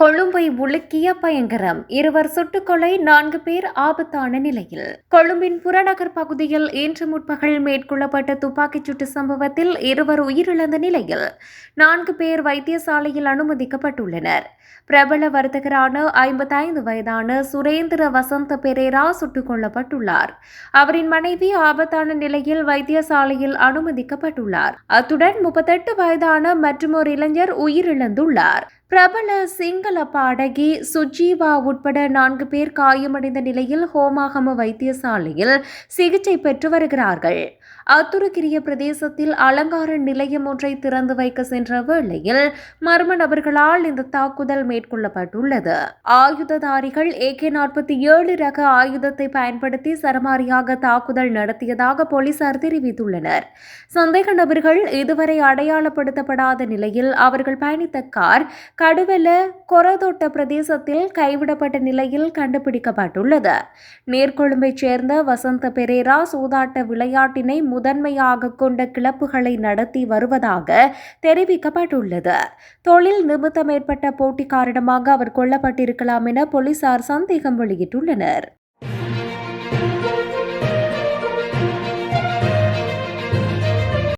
கொழும்பை உலுக்கிய பயங்கரம். இருவர் சுட்டுக்கொலை நான்கு பேர் ஆபத்தான நிலையில். கொழும்பின் புறநகர் பகுதியில் இன்று முற்பகல் மேற்கொள்ளப்பட்ட துப்பாக்கிச் சூட்டு சம்பவத்தில் இருவர் உயிரிழந்த நிலையில் நான்கு பேர் வைத்தியசாலையில் அனுமதிக்கப்பட்டுள்ளனர். பிரபல வர்த்தகரான ஐம்பத்தைந்து வயதான சுரேந்திர வசந்த பெரேரா சுட்டுக் கொல்லப்பட்டுள்ளார் அவரின் மனைவி ஆபத்தான நிலையில் வைத்தியசாலையில் அனுமதிக்கப்பட்டுள்ளார். அத்துடன் முப்பத்தெட்டு வயதான மற்றொரு இளைஞர் உயிரிழந்துள்ளார். பிரபல சிங்கள பாடகி சுஜீவா உட்பட நான்கு பேர் காயமடைந்த நிலையில் ஹோமாகம வைத்தியசாலையில் சிகிச்சை பெற்று வருகிறார்கள். அத்துருக்கிரிய பிரதேசத்தில் அலங்கார நிலையம் ஒன்றை திறந்து வைக்க சென்ற வேளையில் மர்ம நபர்களால் இந்த தாக்குதல் மேற்கொள்ளப்பட்டுள்ளது. ஆயுததாரிகள் ஏகே நாற்பத்தி ஏழு ரக ஆயுதத்தை பயன்படுத்தி சரமாரியாக தாக்குதல் நடத்தியதாக போலீசார் தெரிவித்துள்ளனர். சந்தேக நபர்கள் இதுவரை அடையாளப்படுத்தப்படாத நிலையில் அவர்கள் பயணித்த கார் கடுவெல கொரதோட்ட பிரதேசத்தில் கைவிடப்பட்ட நிலையில் கண்டுபிடிக்கப்பட்டுள்ளது. நேர்கொழும்பைச் சேர்ந்த வசந்த பெரேரா சூதாட்ட விளையாட்டினை முதன்மையாக கொண்ட கிளப்புகளை நடத்தி வருவதாக தெரிவிக்கப்பட்டுள்ளது. தொழில் நிமித்தம் ஏற்பட்ட போட்டி காரணமாக அவர் கொல்லப்பட்டிருக்கலாம் என போலீசார் சந்தேகம் வெளியிட்டுள்ளனர்.